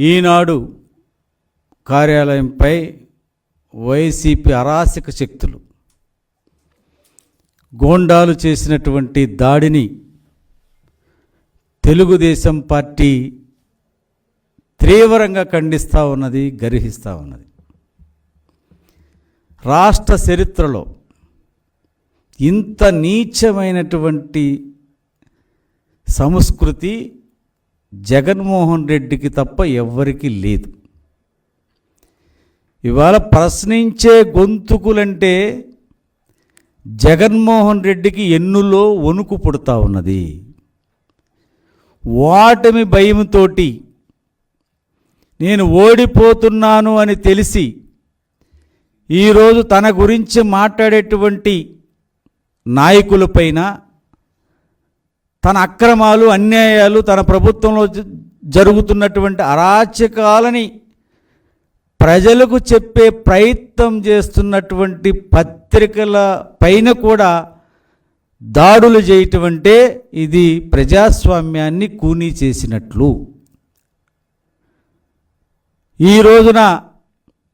ఈనాడు కార్యాలయంపై YCP అరాచక శక్తులు గోండాలు చేసినటువంటి దాడిని తెలుగుదేశం పార్టీ తీవ్రంగా ఖండిస్తూ ఉన్నది గర్హిస్తూ ఉన్నది. రాష్ట్ర చరిత్రలో ఇంత నీచమైనటువంటి సంస్కృతి జగన్మోహన్ రెడ్డికి తప్ప ఎవ్వరికీ లేదు. ఇవాళ ప్రశ్నించే గొంతుకులంటే జగన్మోహన్ రెడ్డికి ఎన్నులో వణుకు పుడతా ఉన్నది. ఓటమి భయంతోటి నేను ఓడిపోతున్నాను అని తెలిసి ఈరోజు తన గురించి మాట్లాడేటువంటి నాయకులపైన తన అక్రమాలు అన్యాయాలు తన ప్రభుత్వంలో జరుగుతున్నటువంటి అరాచకాలని ప్రజలకు చెప్పే ప్రయత్నం చేస్తున్నటువంటి పత్రికల పైన కూడా దాడులు చేయటం అంటే ఇది ప్రజాస్వామ్యాన్ని కూనీ చేసినట్లు. ఈ రోజున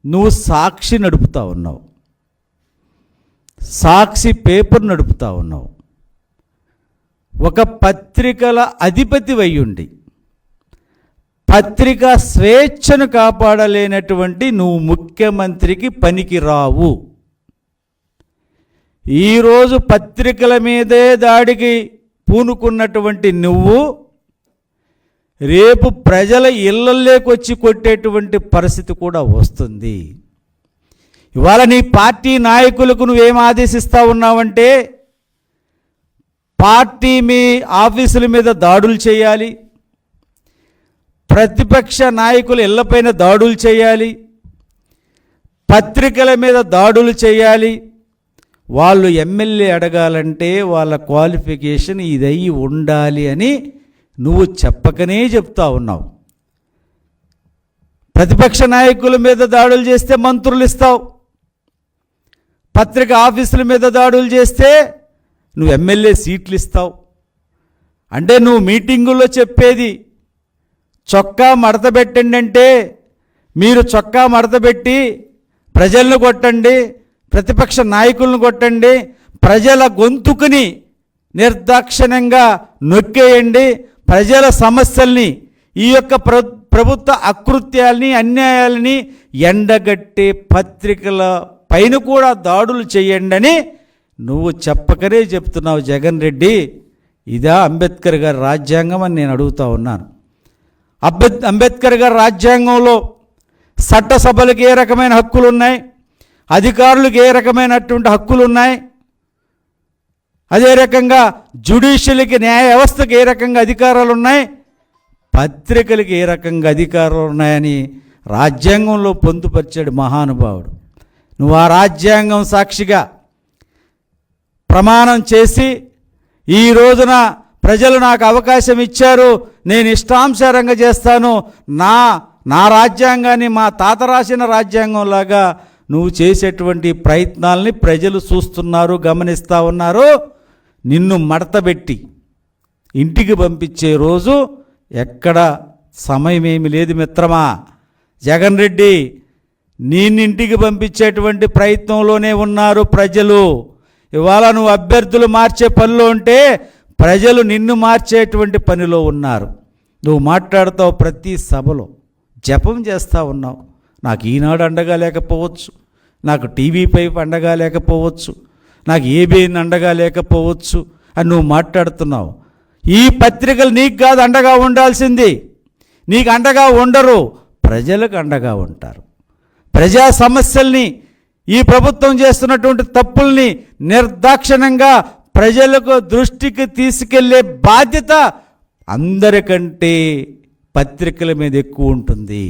నువ్వు సాక్షి నడుపుతా ఉన్నావు. సాక్షి పేపర్ నడుపుతా ఉన్నావు. ఒక పత్రికల అధిపతి వయ్యుండి. పత్రిక స్వేచ్ఛను కాపాడలేనటువంటి నువ్వు ముఖ్యమంత్రికి పనికి రావు ఈరోజు పత్రికల మీదే దాడికి పూనుకున్నటువంటి నువ్వు రేపు ప్రజల ఇళ్ళలోకి వచ్చి కొట్టేటువంటి పరిస్థితి కూడా వస్తుంది. ఇవాళ నీ పార్టీ నాయకులకు నువ్వేం ఆదేశిస్తా ఉన్నావంటే పార్టీ మీ ఆఫీసుల మీద దాడులు చేయాలి. ప్రతిపక్ష నాయకుల ఇళ్ళపైన దాడులు చేయాలి. పత్రికల మీద దాడులు చేయాలి. వాళ్ళు ఎమ్మెల్యే అడగాలంటే వాళ్ళ క్వాలిఫికేషన్ ఇదయ్యి ఉండాలి అని నువ్వు చెప్పకనే చెప్తా ఉన్నావు. ప్రతిపక్ష నాయకుల మీద దాడులు చేస్తే మంత్రులు ఇస్తావు. పత్రిక ఆఫీసుల మీద దాడులు చేస్తే నువ్వు ఎమ్మెల్యే సీట్లు ఇస్తావు. అంటే నువ్వు మీటింగుల్లో చెప్పేది చొక్కా మడత పెట్టండి అంటే మీరు చొక్కా మడత పెట్టి ప్రజలను కొట్టండి ప్రతిపక్ష నాయకులను కొట్టండి ప్రజల గొంతుకుని నిర్దాక్షిణ్యంగా నొక్కేయండి ప్రజల సమస్యల్ని ఈ యొక్క ప్ర ప్రభుత్వ అకృత్యాల్ని అన్యాయాలని ఎండగట్టే పత్రికల పైన కూడా దాడులు చేయండి అని నువ్వు చెప్పకనే చెప్తున్నావు జగన్ రెడ్డి. ఇదా అంబేద్కర్ గారి రాజ్యాంగం అని నేను అడుగుతా ఉన్నాను. అంబేద్ అంబేద్కర్ గారి రాజ్యాంగంలో చట్టసభలకు ఏ రకమైన హక్కులు ఉన్నాయి అధికారులకు ఏ రకమైనటువంటి హక్కులు ఉన్నాయి అదే రకంగా జ్యుడిషియల్కి న్యాయ వ్యవస్థకి ఏ రకంగా అధికారాలు ఉన్నాయి పత్రికలకు ఏ రకంగా అధికారాలు ఉన్నాయని రాజ్యాంగంలో పొందుపరిచాడు మహానుభావుడు. నువ్వు ఆ రాజ్యాంగం సాక్షిగా ప్రమాణం చేసి ఈ రోజున ప్రజలు నాకు అవకాశం ఇచ్చారు నేను ఇష్టాంశారంగా చేస్తాను. నా నా రాజ్యాంగాన్ని మా తాత రాసిన రాజ్యాంగంలాగా నువ్వు చేసేటువంటి ప్రయత్నాల్ని ప్రజలు చూస్తున్నారు గమనిస్తూ ఉన్నారు. నిన్ను మడతబెట్టి ఇంటికి పంపించే రోజు ఎక్కడ సమయమేమి లేదు మిత్రమా. జగన్ రెడ్డి నిన్నింటికి పంపించేటువంటి ప్రయత్నంలోనే ఉన్నారు ప్రజలు. ఇవాళ నువ్వు అభ్యర్థులు మార్చే పనిలో ఉంటే ప్రజలు నిన్ను మార్చేటువంటి పనిలో ఉన్నారు. నువ్వు మాట్లాడుతావు ప్రతి సభలో. జపం చేస్తూ ఉన్నావు. నాకు ఈనాడు అండగా లేకపోవచ్చు. నాకు టీవీపై అండగా లేకపోవచ్చు. నాకు ఏబీఎన్ అండగా లేకపోవచ్చు అని నువ్వు మాట్లాడుతున్నావు. ఈ పత్రికలు నీకు కాదు అండగా ఉండాల్సింది. నీకు అండగా ఉండరు. ప్రజలకు అండగా ఉంటారు. ప్రజా సమస్యల్ని ఈ ప్రభుత్వం చేస్తున్నటువంటి తప్పుల్ని నిర్దాక్షణంగా ప్రజలకు దృష్టికి తీసుకెళ్ళే బాధ్యత అందరికంటే పత్రికల మీద ఎక్కువ ఉంటుంది.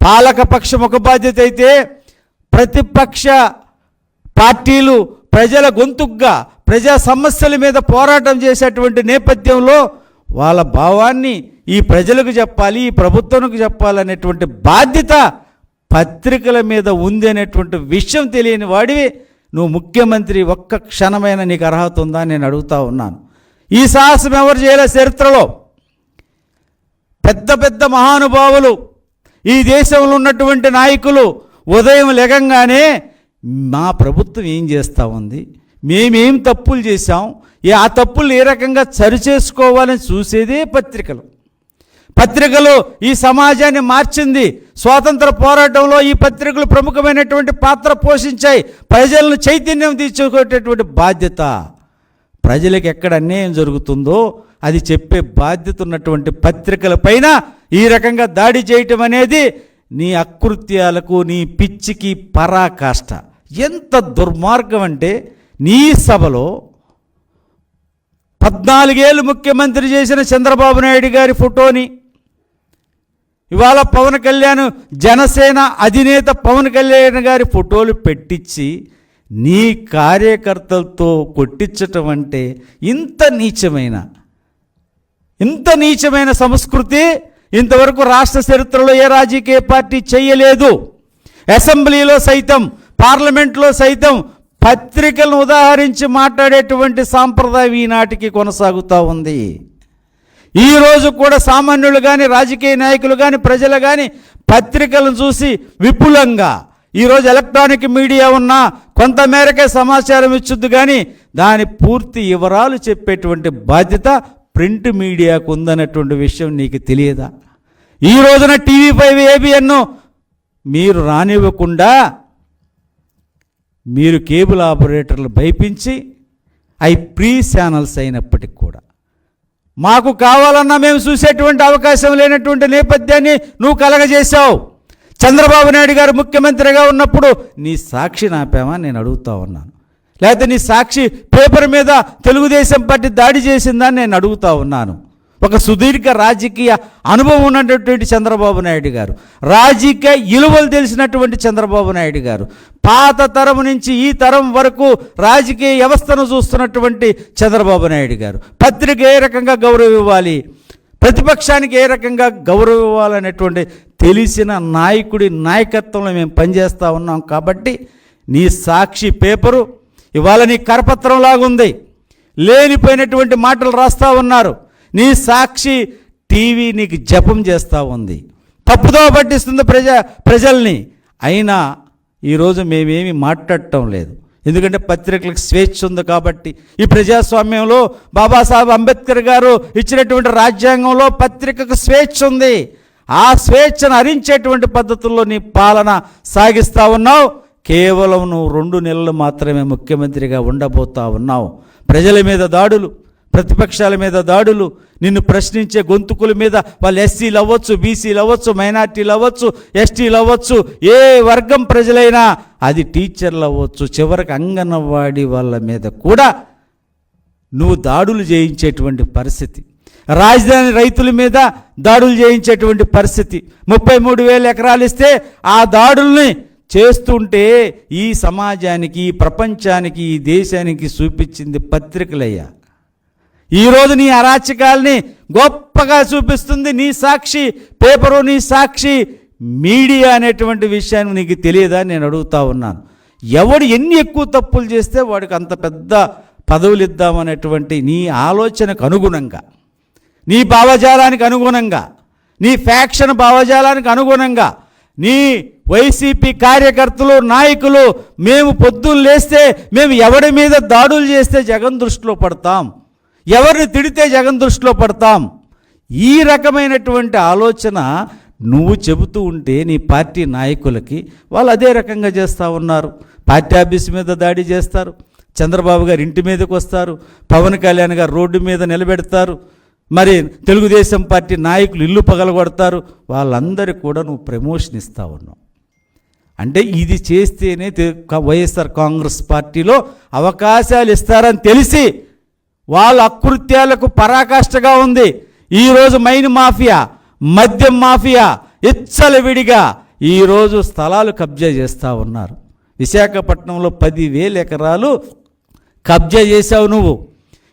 పాలకపక్షం ఒక బాధ్యత అయితే ప్రతిపక్ష పార్టీలు ప్రజల గొంతుగ్గా ప్రజా సమస్యల మీద పోరాటం చేసేటువంటి నేపథ్యంలో వాళ్ళ భావాన్ని ఈ ప్రజలకు చెప్పాలి ఈ ప్రభుత్వానికి చెప్పాలనేటువంటి బాధ్యత పత్రికల మీద ఉంది అనేటువంటి విషయం తెలియని వాడివి నువ్వు ముఖ్యమంత్రి ఒక్క క్షణమైన నీకు అర్హత ఉందా నేను అడుగుతా ఉన్నాను. ఈ సాహసం ఎవరు చేయలే చరిత్రలో? పెద్ద పెద్ద మహానుభావులు ఈ దేశంలో ఉన్నటువంటి నాయకులు ఉదయం లెగంగానే మా ప్రభుత్వం ఏం చేస్తూ ఉంది? మేమేం తప్పులు చేశాం? ఆ తప్పులు ఏ రకంగా సరిచేసుకోవాలని చూసేదే పత్రికలు. పత్రికలు ఈ సమాజాన్ని మార్చింది. స్వాతంత్ర పోరాటంలో ఈ పత్రికలు ప్రముఖమైనటువంటి పాత్ర పోషించాయి. ప్రజలను చైతన్యం తీర్చుకునేటటువంటి బాధ్యత. ప్రజలకు ఎక్కడ అన్యాయం జరుగుతుందో అది చెప్పే బాధ్యత ఉన్నటువంటి పత్రికల పైన ఈ రకంగా దాడి చేయటం అనేది నీ అకృత్యాలకు నీ పిచ్చికి పరాకాష్ట. ఎంత దుర్మార్గం అంటే నీ సభలో పద్నాలుగేళ్ళు ముఖ్యమంత్రి చేసిన చంద్రబాబు నాయుడు గారి ఫోటోని ఇవాళ పవన్ కళ్యాణ్ జనసేన అధినేత పవన్ కళ్యాణ్ గారి ఫోటోలు పెట్టించి నీ కార్యకర్తలతో కొట్టించటం అంటే ఇంత నీచమైన ఇంత నీచమైన సంస్కృతి ఇంతవరకు రాష్ట్ర చరిత్రలో ఏ రాజకీయ పార్టీ చేయలేదు. అసెంబ్లీలో సైతం పార్లమెంట్లో సైతం పత్రికలను ఉదాహరించి మాట్లాడేటువంటి సాంప్రదాయం ఈనాటికి కొనసాగుతూ ఉంది. ఈరోజు కూడా సామాన్యులు కానీ రాజకీయ నాయకులు కానీ ప్రజలు కానీ పత్రికలను చూసి విపులంగా ఈరోజు ఎలక్ట్రానిక్ మీడియా ఉన్నా కొంతమేరకే సమాచారం ఇచ్చుద్ది కానీ దాని పూర్తి వివరాలు చెప్పేటువంటి బాధ్యత ప్రింట్ మీడియాకు ఉందన్నటువంటి విషయం నీకు తెలియదా? ఈ రోజున టీవీ ఫైవ్ ఏబిఎన్ను మీరు రానివ్వకుండా మీరు కేబుల్ ఆపరేటర్లు భయపించి అవి ప్రీ ఛానల్స్ అయినప్పటికి కూడా మాకు కావాలన్నా మేము చూసేటువంటి అవకాశం లేనటువంటి నేపథ్యాన్ని నువ్వు కలగజేశావు. చంద్రబాబు నాయుడు గారు ముఖ్యమంత్రిగా ఉన్నప్పుడు నీ సాక్షి నాపామా నేను అడుగుతా ఉన్నాను. లేకపోతే నీ సాక్షి పేపర్ మీద తెలుగుదేశం పార్టీ దాడి చేసిందని నేను అడుగుతా ఉన్నాను. ఒక సుదీర్ఘ రాజకీయ అనుభవం ఉన్నటువంటి చంద్రబాబు నాయుడు గారు రాజకీయ ఇలువలు తెలిసినటువంటి చంద్రబాబు నాయుడు గారు పాత తరం నుంచి ఈ తరం వరకు రాజకీయ వ్యవస్థను చూస్తున్నటువంటి చంద్రబాబు నాయుడు గారు. పత్రిక ఏ రకంగా గౌరవం ఇవ్వాలి ప్రతిపక్షానికి ఏ రకంగా గౌరవం ఇవ్వాలనేటువంటి తెలిసిన నాయకుడి నాయకత్వంలో మేము పనిచేస్తూ ఉన్నాం కాబట్టి నీ సాక్షి పేపరు ఇవాళ నీ కరపత్రంలాగుంది. లేనిపోయినటువంటి మాటలు రాస్తూ ఉన్నారు. నీ సాక్షి టీవీ నీకు జపం చేస్తూ ఉంది. తప్పుదో పట్టిస్తుంది ప్రజ ప్రజల్ని. అయినా ఈరోజు మేమేమి మాట్లాడటం లేదు. ఎందుకంటే పత్రికలకు స్వేచ్ఛ ఉంది కాబట్టి ఈ ప్రజాస్వామ్యంలో బాబాసాహెబ్ అంబేద్కర్ గారు ఇచ్చినటువంటి రాజ్యాంగంలో పత్రికకు స్వేచ్ఛ ఉంది. ఆ స్వేచ్ఛను హరించేటువంటి పద్ధతుల్లో నీ పాలన సాగిస్తూ ఉన్నావు. కేవలం నువ్వు రెండు నెలలు మాత్రమే ముఖ్యమంత్రిగా ఉండబోతా ఉన్నావు. ప్రజల మీద దాడులు ప్రతిపక్షాల మీద దాడులు నిన్ను ప్రశ్నించే గొంతుకుల మీద వాళ్ళు ఎస్సీలు అవ్వచ్చు బీసీలు అవ్వచ్చు మైనార్టీలు అవ్వచ్చు ఎస్టీలు అవ్వచ్చు ఏ వర్గం ప్రజలైనా అది టీచర్లు అవ్వచ్చు చివరికి అంగన్వాడి వాళ్ళ మీద కూడా నువ్వు దాడులు చేయించేటువంటి పరిస్థితి. రాజధాని రైతుల మీద దాడులు చేయించేటువంటి పరిస్థితి. ముప్పై మూడు వేల ఎకరాలు ఇస్తే ఆ దాడుల్ని చేస్తుంటే ఈ సమాజానికి ఈ ప్రపంచానికి ఈ దేశానికి చూపించింది పత్రికలయ్యా. ఈరోజు నీ అరాచకాల్ని గొప్పగా చూపిస్తుంది నీ సాక్షి పేపరు నీ సాక్షి మీడియా అనేటువంటి విషయాన్ని నీకు తెలియదా నేను అడుగుతా ఉన్నాను. ఎవడు ఎన్ని ఎక్కువ తప్పులు చేస్తే వాడికి అంత పెద్ద పదవులు ఇద్దామనేటువంటి నీ ఆలోచనకు అనుగుణంగా నీ భావజాలానికి అనుగుణంగా నీ ఫ్యాక్షన్ భావజాలానికి అనుగుణంగా నీ వైసీపీ కార్యకర్తలు నాయకులు మేము పొద్దున్న లేస్తే మేము ఎవడి మీద దాడులు చేస్తే జగన్ దృష్టిలో పడతాం. ఎవరిని తిడితే జగన్ దృష్టిలో పడతాం? ఈ రకమైనటువంటి ఆలోచన నువ్వు చెబుతూ ఉంటే నీ పార్టీ నాయకులకి వాళ్ళు అదే రకంగా చేస్తూ ఉన్నారు. పార్టీ ఆఫీస్ మీద దాడి చేస్తారు. చంద్రబాబు గారు ఇంటి మీదకి వస్తారు. పవన్ కళ్యాణ్ గారు రోడ్డు మీద నిలబెడతారు. మరి తెలుగుదేశం పార్టీ నాయకులు ఇల్లు పగలగొడతారు. వాళ్ళందరికీ కూడా నువ్వు ప్రమోషన్ ఇస్తా ఉన్నావు. అంటే ఇది చేస్తేనే వైఎస్ఆర్ కాంగ్రెస్ పార్టీలో అవకాశాలు ఇస్తారని తెలిసి వాళ్ళ అకృత్యాలకు పరాకాష్ఠగా ఉంది. ఈరోజు మైన్ మాఫియా మద్యం మాఫియా ఇచ్చలవిడిగా ఈరోజు స్థలాలు కబ్జా చేస్తూ ఉన్నారు. విశాఖపట్నంలో పదివేల ఎకరాలు కబ్జా చేశావు నువ్వు.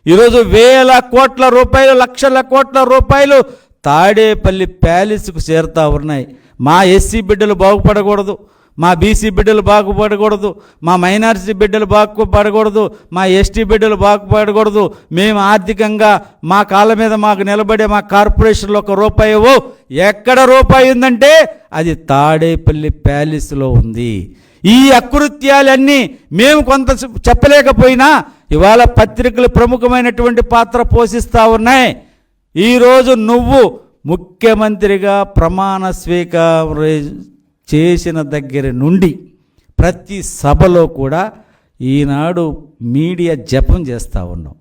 ఈరోజు వేల కోట్ల రూపాయలు లక్షల కోట్ల రూపాయలు తాడేపల్లి ప్యాలెస్కు చేరుతూ ఉన్నాయి. మా ఎస్సీ బిడ్డలు బాగుపడకూడదు. మా బీసీ బిడ్డలు బాగుపడకూడదు మా మైనారిటీ బిడ్డలు బాగుపడకూడదు మా ఎస్టీ బిడ్డలు బాగుపడకూడదు. మేము ఆర్థికంగా మా కాళ్ళ మీద మాకు నిలబడే మా కార్పొరేషన్లో ఒక రూపాయి ఎక్కడ రూపాయి ఉందంటే అది తాడేపల్లి ప్యాలెస్లో ఉంది. ఈ అకృత్యాలన్నీ మేము కొంత చెప్పలేకపోయినా ఇవాళ పత్రికలు ప్రముఖమైనటువంటి పాత్ర పోషిస్తూ ఉన్నాయి. ఈరోజు నువ్వు ముఖ్యమంత్రిగా ప్రమాణ స్వీకారం చేసిన దగ్గర నుండి ప్రతి సభలో కూడా ఈనాడు మీడియా జపం చేస్తూ ఉన్నావు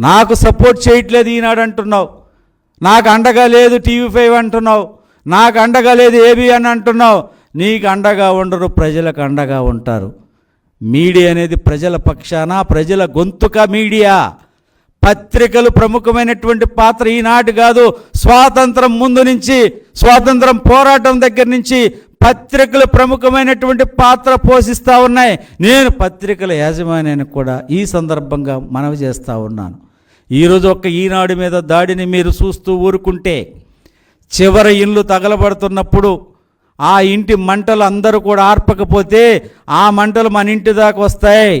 నాకు సపోర్ట్ చేయట్లేదు ఈనాడు అంటున్నావు. నాకు అండగా లేదు టీవీ ఫైవ్ అంటున్నావు. నాకు అండగా లేదు ఏబీ అని అంటున్నావు. నీకు అండగా ఉండరు ప్రజలకు అండగా ఉంటారు. మీడియా అనేది ప్రజల పక్షాన ప్రజల గొంతుక మీడియా. పత్రికలు ప్రముఖమైనటువంటి పాత్ర ఈనాటి కాదు. స్వాతంత్రం ముందు నుంచి స్వాతంత్రం పోరాటం దగ్గర నుంచి పత్రికలు ప్రముఖమైనటువంటి పాత్ర పోషిస్తూ ఉన్నాయి. నేను పత్రికల యాజమాన్యానికి కూడా ఈ సందర్భంగా మనవి చేస్తూ ఉన్నాను. ఈరోజు ఒక్క ఈనాడు మీద దాడిని మీరు చూస్తూ ఊరుకుంటే చివరి ఇల్లు తగలబడుతున్నప్పుడు ఆ ఇంటి మంటలు అందరూ కూడా ఆర్పకపోతే ఆ మంటలు మన ఇంటి దాకా వస్తాయి.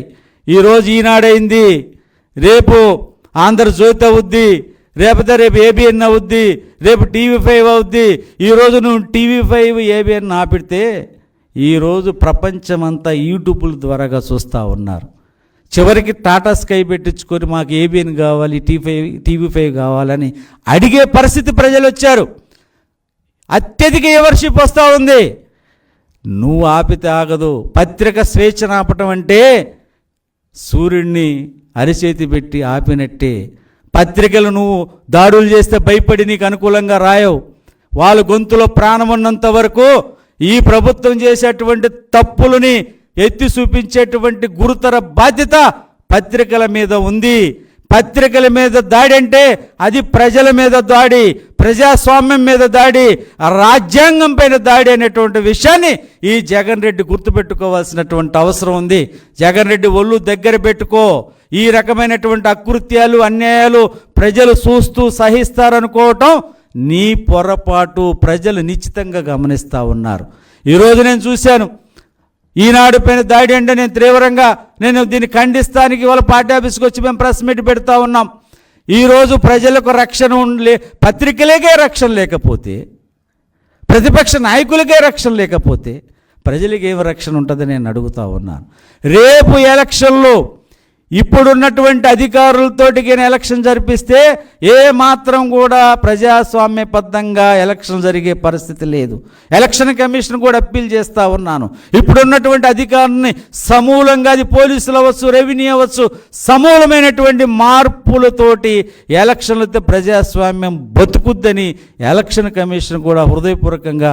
ఈరోజు ఈనాడైంది. రేపు ఆంధ్రజ్యోతి అవుద్ది రేపతే రేపు ఏబిఎన్ అవుద్ది రేపు టీవీ ఫైవ్ అవుద్ది. ఈరోజు నువ్వు టీవీ ఫైవ్ ఏబిఎన్ ఆపిడితే ఈరోజు ప్రపంచమంతా యూట్యూబ్ల ద్వారాగా చూస్తూ ఉన్నారు. చివరికి టాటా స్కై పెట్టించుకొని మాకు ఏబిఎన్ కావాలి టీ ఫైవ్ టీవీ ఫైవ్ కావాలని అడిగే పరిస్థితి ప్రజలు వచ్చారు. అత్యధిక ఎవర్షిప్ వస్తూ ఉంది. నువ్వు ఆపితే ఆగదు. పత్రిక స్వేచ్ఛను ఆపటం అంటే సూర్యుడిని అరిచేతి పెట్టి ఆపినట్టే. పత్రికలు నువ్వు దాడులు చేస్తే భయపడి నీకు అనుకూలంగా రాయవు. వాళ్ళ గొంతులో ప్రాణం ఉన్నంత వరకు ఈ ప్రభుత్వం చేసేటువంటి తప్పులని ఎత్తి చూపించేటువంటి గురుతర బాధ్యత పత్రికల మీద ఉంది. పత్రికల మీద దాడి అంటే అది ప్రజల మీద దాడి ప్రజాస్వామ్యం మీద దాడి రాజ్యాంగం పైన దాడి అనేటువంటి విషయాన్ని ఈ జగన్ రెడ్డి గుర్తుపెట్టుకోవాల్సినటువంటి అవసరం ఉంది. జగన్ రెడ్డి ఒళ్ళు దగ్గర పెట్టుకో. ఈ రకమైనటువంటి అకృత్యాలు అన్యాయాలు ప్రజలు చూస్తూ సహిస్తారనుకోవటం నీ పొరపాటు. ప్రజలు నిశ్చితంగా గమనిస్తూ ఉన్నారు. ఈరోజు నేను చూశాను. ఈనాడు పైన దాడి అంటే నేను తీవ్రంగా నేను దీన్ని ఖండిస్తానికి వాళ్ళ పార్టీ ఆఫీస్కి వచ్చి మేము ప్రెస్ మీట్ పెడతా ఉన్నాం. ఈరోజు ప్రజలకు రక్షణ ఉండలే పత్రికలకే రక్షణ లేకపోతే ప్రతిపక్ష నాయకులకే రక్షణ లేకపోతే ప్రజలకి ఏం రక్షణ ఉంటుందని నేను అడుగుతా ఉన్నాను. రేపు ఎలక్షన్లో ఇప్పుడున్నటువంటి అధికారులతోటి నేను ఎలక్షన్ జరిపిస్తే ఏ మాత్రం కూడా ప్రజాస్వామ్యబద్ధంగా ఎలక్షన్ జరిగే పరిస్థితి లేదు. ఎలక్షన్ కమిషన్ కూడా అప్పీల్ చేస్తూ ఉన్నాను. ఇప్పుడున్నటువంటి అధికారుల్ని సమూలంగా అది పోలీసులు అవ్వచ్చు రెవెన్యూ అవ్వచ్చు సమూలమైనటువంటి మార్పులతోటి ఎలక్షన్లతో ప్రజాస్వామ్యం బతుకుద్దని ఎలక్షన్ కమిషన్ కూడా హృదయపూర్వకంగా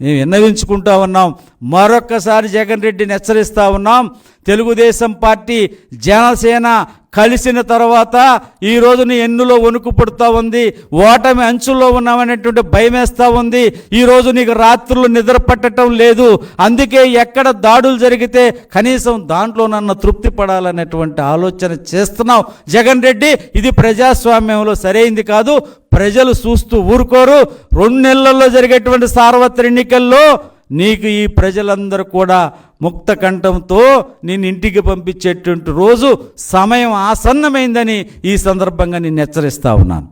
మేము విన్నవించుకుంటా ఉన్నాం. మరొక్కసారి జగన్ రెడ్డిని హెచ్చరిస్తూ ఉన్నాం. తెలుగుదేశం పార్టీ జనసేన కలిసిన తర్వాత ఈ రోజు ఎన్నులో వణుకు పుడుతూ ఉంది. ఓటమి అంచుల్లో ఉన్నామనేటువంటి భయం వేస్తూ ఉంది. ఈ రోజు నీకు రాత్రులు నిద్ర పట్టడం లేదు. అందుకే ఎక్కడ దాడులు జరిగితే కనీసం దాంట్లో నన్ను తృప్తి పడాలనేటువంటి ఆలోచన చేస్తున్నావు. జగన్ రెడ్డి ఇది ప్రజాస్వామ్యంలో సరైంది కాదు. ప్రజలు చూస్తూ ఊరుకోరు. రెండు నెలల్లో జరిగేటువంటి సార్వత్రిక ఎన్నికల్లో నీకు ఈ ప్రజలందరూ కూడా ముక్త కంఠంతో నేను ఇంటికి పంపించేటువంటి రోజు సమయం ఆసన్నమైందని ఈ సందర్భంగా నేను హెచ్చరిస్తా ఉన్నాను.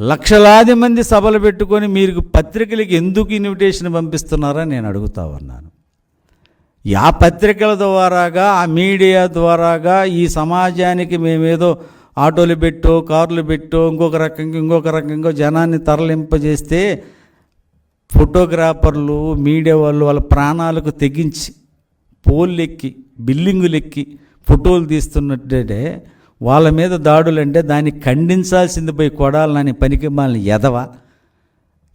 లక్షలాది మంది సభలు పెట్టుకొని మీరు పత్రికలకి ఎందుకు ఇన్విటేషన్ పంపిస్తున్నారా నేను అడుగుతా ఉన్నాను. ఆ పత్రికల ద్వారాగా ఆ మీడియా ద్వారాగా ఈ సమాజానికి మేమేదో ఆటోలు పెట్టో కార్లు పెట్టో ఇంకొక రకంగా ఇంకొక రకంగా జనాన్ని తరలింపజేస్తే ఫోటోగ్రాఫర్లు మీడియా వాళ్ళు వాళ్ళ ప్రాణాలకు తెగించి పోల్లెక్కి ఎక్కి ఎక్కి ఫోటోలు తీస్తున్నట్టే వాళ్ళ మీద దాడులు అంటే దాన్ని ఖండించాల్సింది పోయి కొడాలని పనికి మాలని ఎదవ.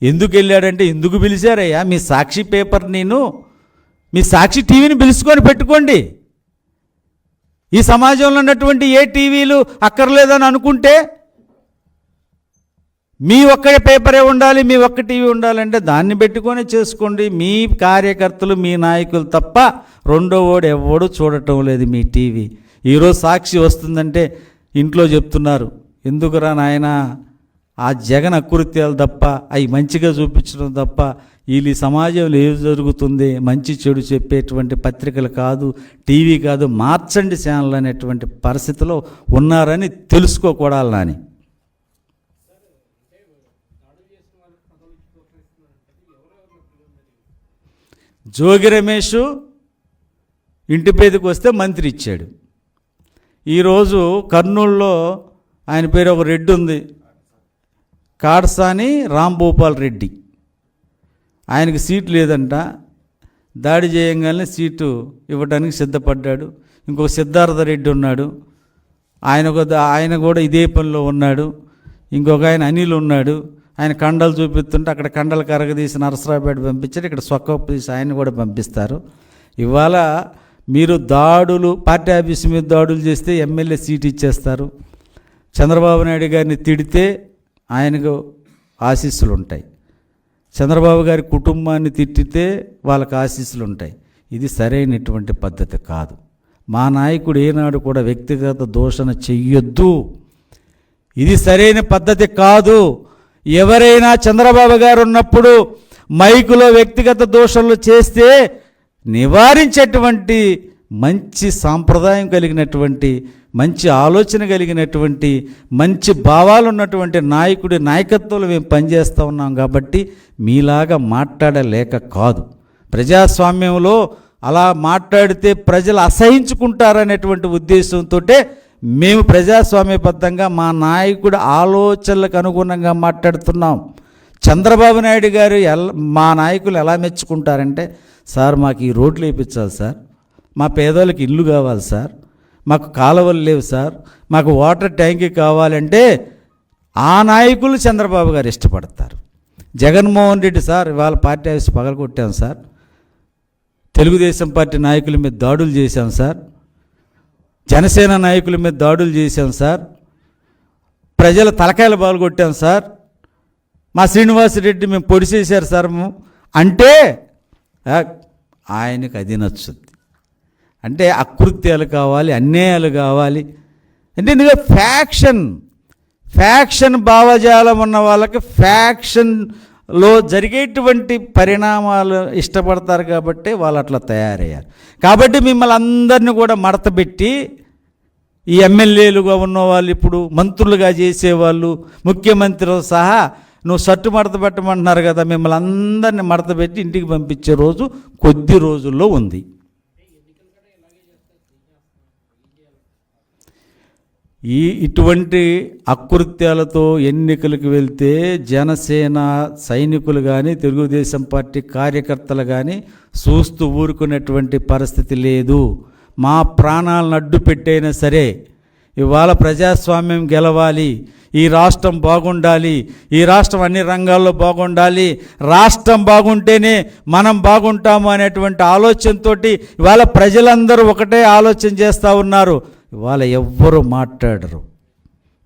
ఎందుకు వెళ్ళాడంటే ఎందుకు పిలిచారయ్యా? మీ సాక్షి పేపర్ నేను మీ సాక్షి టీవీని పిలుచుకొని పెట్టుకోండి. ఈ సమాజంలో ఉన్నటువంటి ఏ టీవీలు అక్కర్లేదని అనుకుంటే మీ ఒక్క పేపరే ఉండాలి మీ ఒక్క టీవీ ఉండాలంటే దాన్ని పెట్టుకొని చేసుకోండి. మీ కార్యకర్తలు మీ నాయకులు తప్ప రెండో ఓడు ఎవడు చూడటం లేదు మీ టీవీ. ఈరోజు సాక్షి వస్తుందంటే ఇంట్లో చెప్తున్నారు ఎందుకురా నాయన ఆ జగన్ అకృత్యాలు తప్ప అవి మంచిగా చూపించడం తప్ప వీళ్ళు సమాజంలో ఏం జరుగుతుంది? మంచి చెడు చెప్పేటువంటి పత్రికలు కాదు టీవీ కాదు మార్చండి ఛానల్ అనేటువంటి పరిస్థితిలో ఉన్నారని తెలుసుకోకూడాలి నాని జోగి రమేష్ ఇంటి పేదకు వస్తే మంత్రి ఇచ్చాడు. ఈరోజు కర్నూలులో ఆయన పేరు ఒక రెడ్డి ఉంది. కాడసాని రాంభూపాల్ రెడ్డి. ఆయనకి సీటు లేదంట. దాడి చేయంగానే సీటు ఇవ్వడానికి సిద్ధపడ్డాడు. ఇంకొక సిద్ధార్థ రెడ్డి ఉన్నాడు. ఆయన ఒక ఆయన కూడా ఇదే పనిలో ఉన్నాడు. ఇంకొక ఆయన అనిల్ ఉన్నాడు. ఆయన కండలు చూపిస్తుంటే అక్కడ కండలు కరగదీసి నరసరావుపేట పంపించారు. ఇక్కడ సొక్క తీసి ఆయన కూడా పంపిస్తారు. ఇవాళ మీరు దాడులు పార్టీ ఆఫీస్ మీద దాడులు చేస్తే ఎమ్మెల్యే సీట్ ఇచ్చేస్తారు. చంద్రబాబు నాయుడు గారిని తిడితే ఆయనకు ఆశీస్సులు ఉంటాయి. చంద్రబాబు గారి కుటుంబాన్ని తిట్టితే వాళ్ళకి ఆశీస్సులు ఉంటాయి ఇది సరైనటువంటి పద్ధతి కాదు. మా నాయకుడు ఏనాడు కూడా వ్యక్తిగత దూషణ చెయ్యొద్దు. ఇది సరైన పద్ధతి కాదు. ఎవరైనా చంద్రబాబు గారు ఉన్నప్పుడు మైకులో వ్యక్తిగత దోషణలు చేస్తే నివారించేటువంటి మంచి సాంప్రదాయం కలిగినటువంటి మంచి ఆలోచన కలిగినటువంటి మంచి భావాలు ఉన్నటువంటి నాయకుడి నాయకత్వంలో మేము పనిచేస్తూ ఉన్నాం కాబట్టి మీలాగా మాట్లాడలేక కాదు. ప్రజాస్వామ్యంలో అలా మాట్లాడితే ప్రజలు అసహించుకుంటారనేటువంటి ఉద్దేశంతో మేము ప్రజాస్వామ్యబద్ధంగా మా నాయకుడి ఆలోచనలకు అనుగుణంగా మాట్లాడుతున్నాం. చంద్రబాబు నాయుడు గారు మా నాయకులు ఎలా మెచ్చుకుంటారంటే సార్ మాకు ఈ రోడ్లు వేయించాలి సార్. మా పేదోళ్ళకి ఇల్లు కావాలి సార్. మాకు కాలువలు లేవు సార్. మాకు వాటర్ ట్యాంక్ కావాలంటే ఆ నాయకులు చంద్రబాబు గారు ఇష్టపడతారు. జగన్మోహన్ రెడ్డి సార్ ఇవాళ పార్టీ ఆఫీస్ పగలగొట్టాం సార్. తెలుగుదేశం పార్టీ నాయకుల మీద దాడులు చేశాం సార్. జనసేన నాయకుల మీద దాడులు చేశాం సార్. ప్రజల తలకాయలు బాలుగొట్టాం సార్. మా శ్రీనివాసరెడ్డి మేము పొడిచేశారు సార్ అంటే ఆయనకు అది నచ్చుద్ది. అంటే అకృత్యాలు కావాలి అన్యాయాలు కావాలి. అంటే ఎందుకంటే ఫ్యాక్షన్ ఫ్యాక్షన్ భావజాలం ఉన్న వాళ్ళకి ఫ్యాక్షన్ లో జరిగేటువంటి పరిణామాలు ఇష్టపడతారు కాబట్టి వాళ్ళు అట్లా తయారయ్యారు. కాబట్టి మిమ్మల్ని అందరినీ కూడా మడతపెట్టి ఈ ఎమ్మెల్యేలుగా ఉన్నవాళ్ళు ఇప్పుడు మంత్రులుగా చేసేవాళ్ళు ముఖ్యమంత్రి సహా నువ్వు సట్టు మడత పెట్టమంటున్నారు కదా మిమ్మల్ని అందరినీ మడత పెట్టి ఇంటికి పంపించే రోజు కొద్ది రోజుల్లో ఉంది. ఈ ఇటువంటి అకృత్యాలతో ఎన్నికలకు వెళ్తే జనసేన సైనికులు కానీ తెలుగుదేశం పార్టీ కార్యకర్తలు కానీ చూస్తూ ఊరుకునేటువంటి పరిస్థితి లేదు. మా ప్రాణాలను అడ్డు పెట్టైనా సరే ఇవాళ ప్రజాస్వామ్యం గెలవాలి. ఈ రాష్ట్రం బాగుండాలి. ఈ రాష్ట్రం అన్ని రంగాల్లో బాగుండాలి. రాష్ట్రం బాగుంటేనే మనం బాగుంటాము అనేటువంటి ఆలోచనతోటి ఇవాళ ప్రజలందరూ ఒకటే ఆలోచన చేస్తూ ఉన్నారు. ఇవాళ ఎవ్వరు మాట్లాడరు.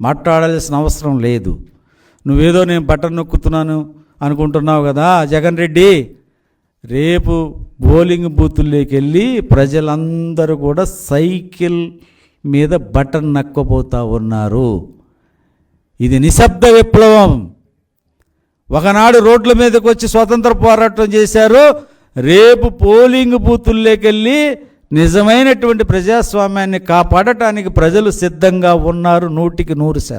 మాట్లాడాల్సిన అవసరం లేదు. నువ్వేదో నేను బటన్ నొక్కుతున్నాను అనుకుంటున్నావు కదా జగన్ రెడ్డి. రేపు బౌలింగ్ బూతుల్లోకి వెళ్ళి ప్రజలందరూ కూడా సైకిల్ మీద బటన్ నక్కబోతూ ఉన్నారు. ఇది నిశ్శబ్ద విప్లవం. ఒకనాడు రోడ్ల మీదకి వచ్చి స్వతంత్ర పోరాటం చేశారు. రేపు పోలింగ్ బూతుల్లోకి వెళ్ళి నిజమైనటువంటి ప్రజాస్వామ్యాన్ని కాపాడటానికి ప్రజలు సిద్ధంగా ఉన్నారు నూటికి నూరు శాతం.